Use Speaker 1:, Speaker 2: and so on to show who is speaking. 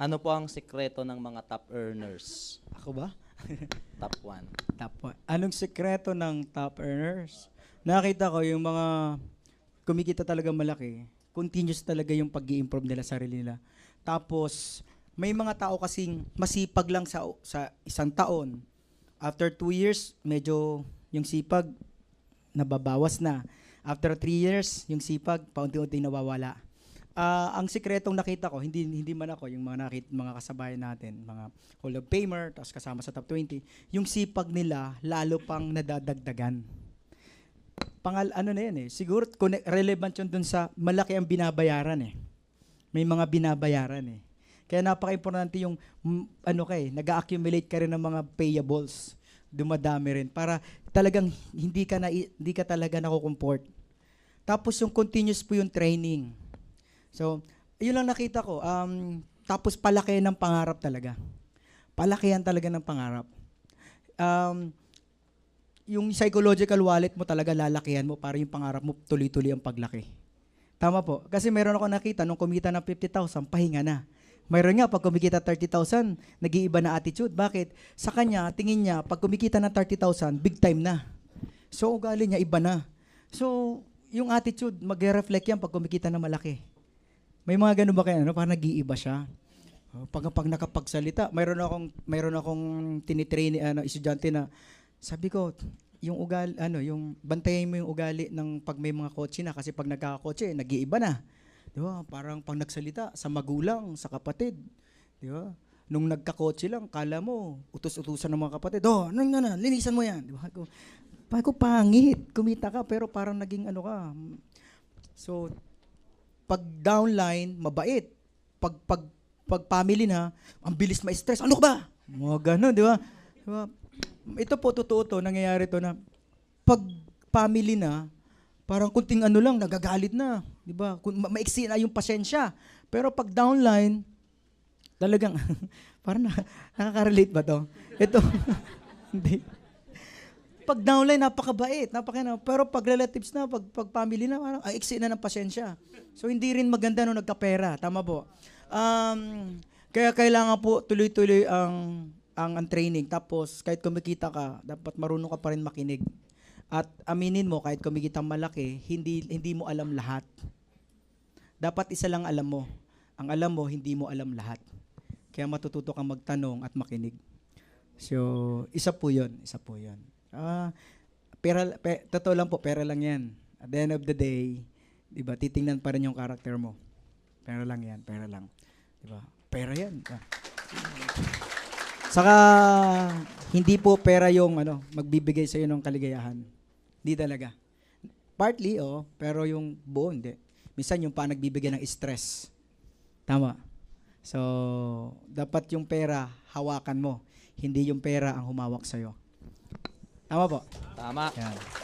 Speaker 1: Ano po ang sikreto ng mga top earners?
Speaker 2: Ako ba?
Speaker 1: Top 1.
Speaker 2: Top one. Anong sekreto ng top earners? Nakita ko yung mga kumikita talaga malaki, continuous talaga yung pag improve nila sa sarili nila. Tapos, may mga tao kasing masipag lang sa, sa isang taon. After two years, medyo yung sipag nababawas na. After three years, yung sipag paunti-unti nawawala. Ah, ang sikretong nakita ko, hindi hindi man ako yung mga nakit mga kasabayan natin, mga Hall of Famer, tapos kasama sa top 20, yung sipag nila lalo pang nadadagdagan. Pangal ano na yan eh. Siguro connect, relevant yun dun sa malaki ang binabayaran eh. May mga binabayaran eh. Kaya napaka-importante yung mm, ano ka eh, nag-accumulate ka rin ng mga payables. Dumadami rin para talagang hindi ka na hindi ka talaga nakukomport. Tapos yung continuous po yung training. So, yun lang nakita ko. Um, tapos palaki ng pangarap talaga. Palakihan talaga ng pangarap. Um, yung psychological wallet mo talaga lalakihan mo para yung pangarap mo tuloy-tuloy ang paglaki. Tama po. Kasi meron ako nakita, nung kumita ng 50,000, pahinga na. Mayroon nga, pag kumikita 30,000, nag-iiba na attitude. Bakit? Sa kanya, tingin niya, pag kumikita ng 30,000, big time na. So, ugali niya, iba na. So, yung attitude, mag-reflect yan pag kumikita na malaki. May mga ganun ba kayo, ano? Parang nag-iiba siya. Oh, Pag, pag nakapagsalita, mayroon akong, mayroon akong tinitrain, ano, estudyante na, sabi ko, yung ugali, ano, yung bantayan mo yung ugali ng pag may mga kotse na kasi pag nagkakakotse, nag-iiba na. Di ba? Parang pag nagsalita sa magulang, sa kapatid. Di ba? Nung nagkakotse lang, kala mo, utos-utusan ng mga kapatid, oh, ano na, na, linisan mo yan. Di ba? Ko pangit, kumita ka, pero parang naging ano ka. So, pag downline, mabait. Pag, pag, pag family na, ang bilis ma-stress. Ano ba? Mga ganun, di ba? Di ba? Ito po, totoo to, nangyayari to na, pag family na, parang kunting ano lang, nagagalit na. Di ba? Ma- maiksi na yung pasensya. Pero pag downline, talagang, parang na, nakaka-relate ba to? Ito, hindi. Pag downline, napakabait, napaka Pero pag relatives na, pag, pag family na, parang ay, iksi na ng pasensya. So, hindi rin maganda nung nagkapera. Tama po. Um, kaya kailangan po tuloy-tuloy ang, ang, ang training. Tapos, kahit kumikita ka, dapat marunong ka pa rin makinig. At aminin mo, kahit kumikita malaki, hindi, hindi mo alam lahat. Dapat isa lang alam mo. Ang alam mo, hindi mo alam lahat. Kaya matututo kang magtanong at makinig. So, isa po yun. Isa po yun. Ah, pera, pe, totoo lang po, pera lang yan. At the end of the day, di ba, titingnan pa rin yung character mo. Pera lang yan, pera lang. Di ba? Pera yan. Ah. Saka, hindi po pera yung ano, magbibigay sa'yo ng kaligayahan. Hindi talaga. Partly, oh, pero yung buo, hindi. Minsan yung pa nagbibigay ng stress. Tama. So, dapat yung pera, hawakan mo. Hindi yung pera ang humawak sa'yo. Tama po.
Speaker 1: Tama.
Speaker 2: Yan.